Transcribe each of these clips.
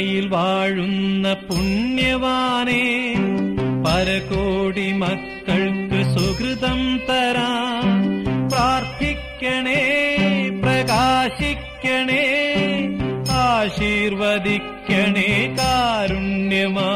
പുണ്യയിൽ വാഴുന്ന പുണ്യവാനേ പരകോടി മക്കൾക്ക് സുഹൃതം തരാ പ്രാർത്ഥിക്കണേ പ്രകാശിക്കണേ ആശീർവദിക്കണേ കാരുണ്യമാ.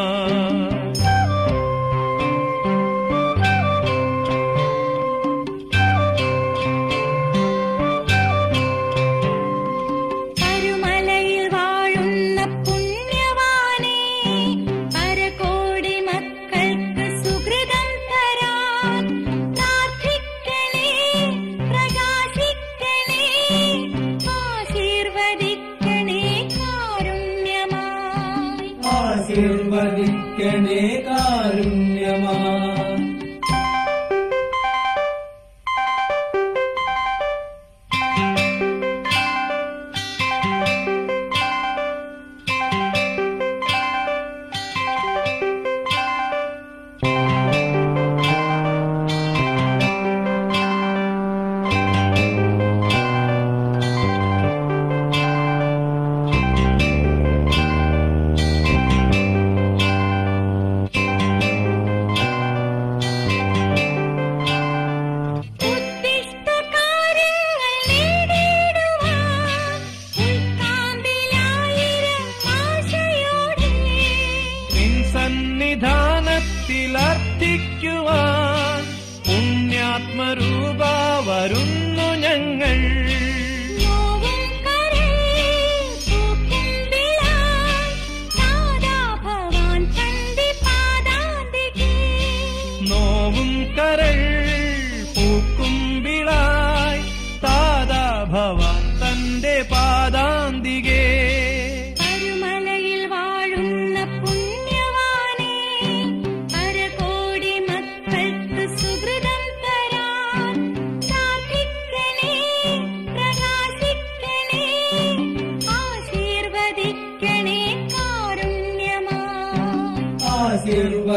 Barulho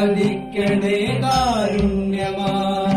കരുണയായിരിക്കണേ കാരുണ്യമാ.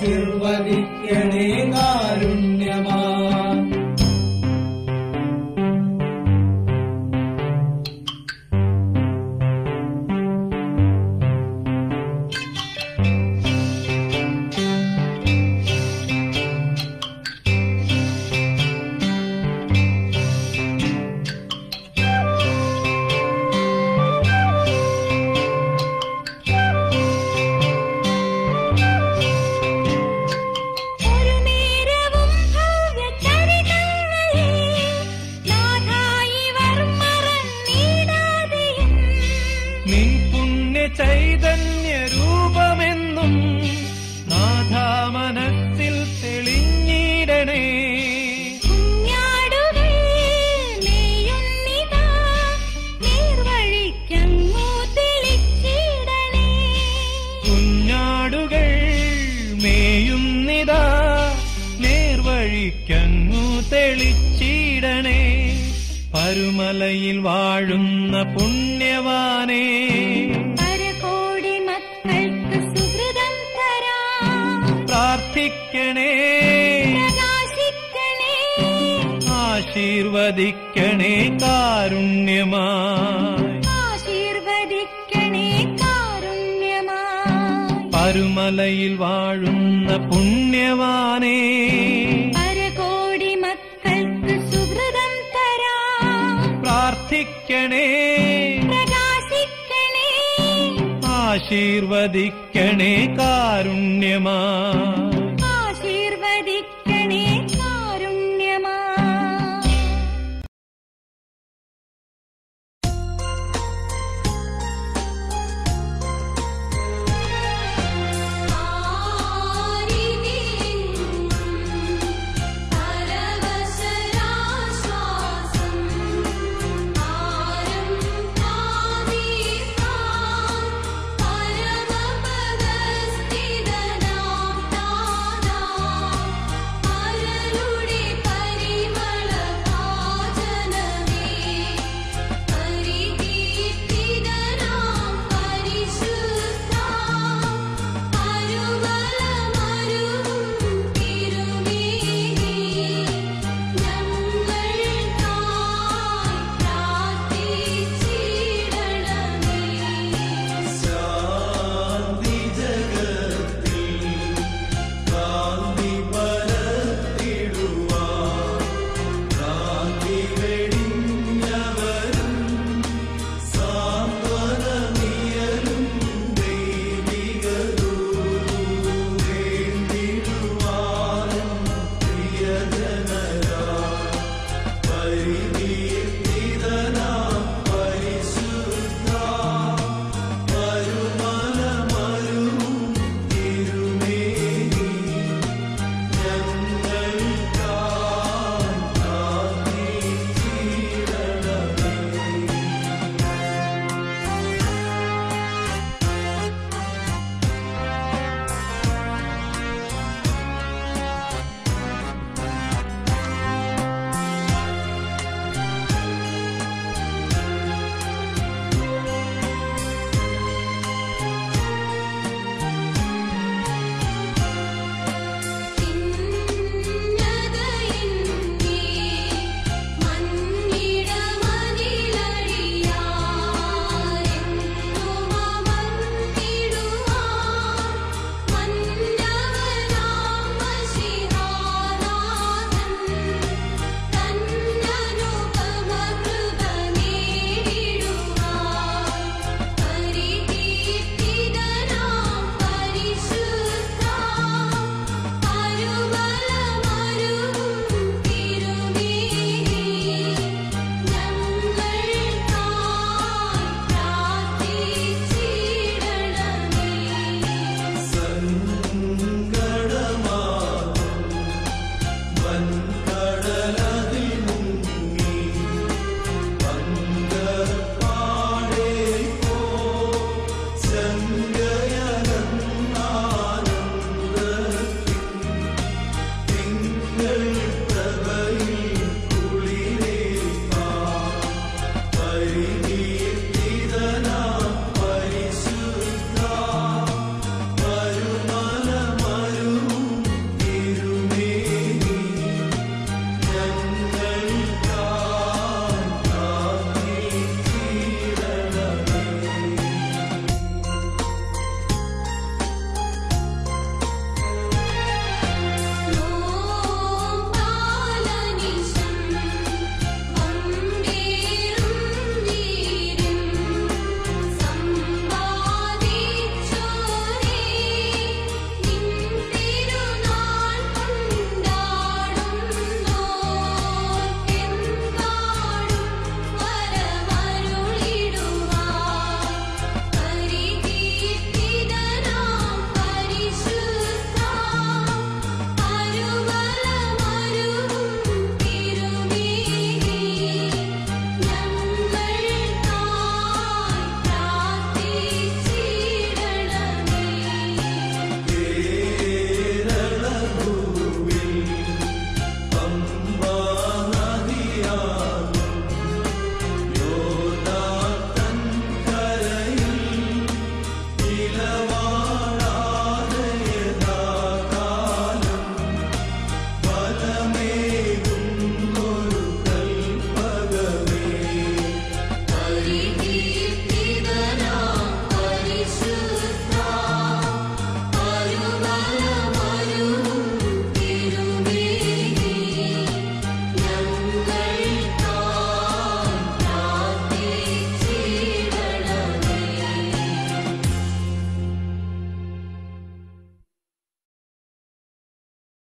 சிறுவனின் നിന്റെ ചൈതന്യ രൂപമെന്നും നാഥാമനത്തിൽ തെളിഞ്ഞിടണേ. കുഞ്ഞാടുകൾ പരുമലയിൽ വാഴുന്ന പുണ്യവാനേ. ആശീർവദിക്കണേ കാരുണ്യമായി. ആശീർവദിക്കണേ കാരുണ്യമായി. പരുമലയിൽ വാഴുന്ന പുണ്യവാനേ. പരകോടി മക്കൾക്ക് സുഹൃതം തരാ. പ്രാർത്ഥിക്കണേ. പ്രകാശിക്കണേ. ആശീർവദിക്കണേ കാരുണ്യമായി.